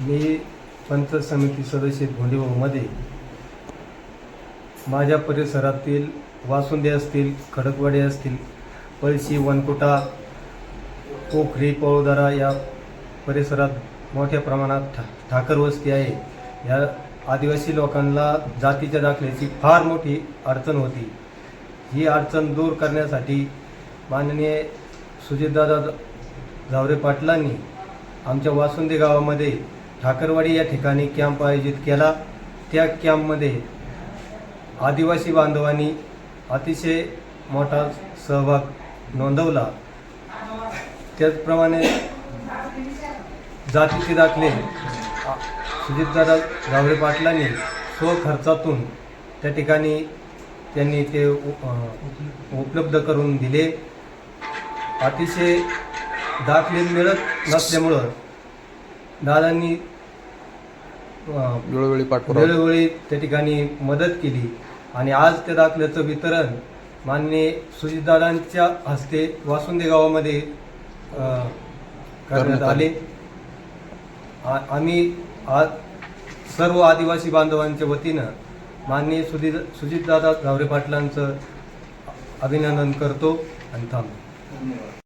मी पंच समिती सदस्य भोंडेभाऊमध्ये माझ्या परिसरातील वासुंदे असतील खडकवाडे असतील पळशी वनकुटा पोखरी पळोदरा या परिसरात मोठ्या प्रमाणात ठा ठाकर वस्ती आहे. या आदिवासी लोकांना जातीच्या दाखल्याची फार मोठी अडचण होती. ही अडचण दूर करण्यासाठी माननीय सुजितदादा झावरे पाटलांनी आमच्या वासुंदे गावामध्ये ठाकरवाडी या ठिकाणी कॅम्प आयोजित केला. त्या कॅम्पमध्ये आदिवासी बांधवांनी अतिशय मोठा सहभाग नोंदवला. त्याचप्रमाणे जातीचे दाखले सुजितदादा गावडे पाटलांनी स्वखर्चातून त्या ठिकाणी त्यांनी ते उपलब्ध करून दिले. अतिशय दाखले मिळत नसल्यामुळं दादांनी वेळोवेळी पाठपुरावा. वेळोवेळी त्या ठिकाणी मदत केली. आणि आज त्या दाखल्याचं वितरण माननीय सुजितदादांच्या हस्ते वासुंदे गावामध्ये अ, करण्यात आले. आ- आम्ही आज सर्व आदिवासी बांधवांच्या वतीनं माननीय सुजित सुजितदादा गावरे पाटलांचं अभिनंदन करतो आणि थांबतो.